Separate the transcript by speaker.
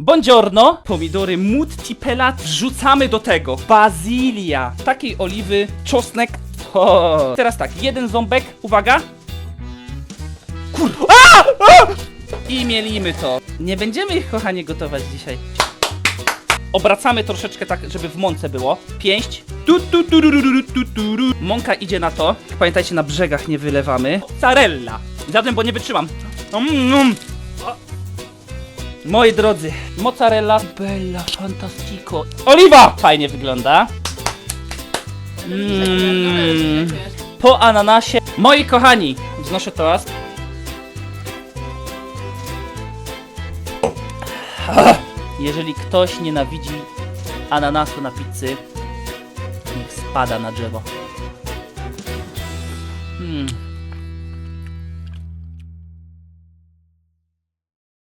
Speaker 1: Buongiorno. Pomidory multipelat wrzucamy do tego. Bazylia. Takiej oliwy, czosnek. O. Teraz tak, jeden ząbek, uwaga. Kur... A! A! I mielimy to. Nie będziemy ich, kochanie, gotować dzisiaj. Obracamy troszeczkę tak, żeby w mące było. Pięść. Tu, tu, tu, ru, ru, tu, tu, ru. Mąka idzie na to. Pamiętajcie, na brzegach nie wylewamy. Mozzarella. Zjadłem, bo nie wytrzymam. Mm, mm. Moi drodzy, mozzarella bella fantastico. Oliwa! Fajnie wygląda. Mm. Po ananasie. Moi kochani, wznoszę toast. Jeżeli ktoś nienawidzi ananasu na pizzy, niech spada na drzewo. Hmm.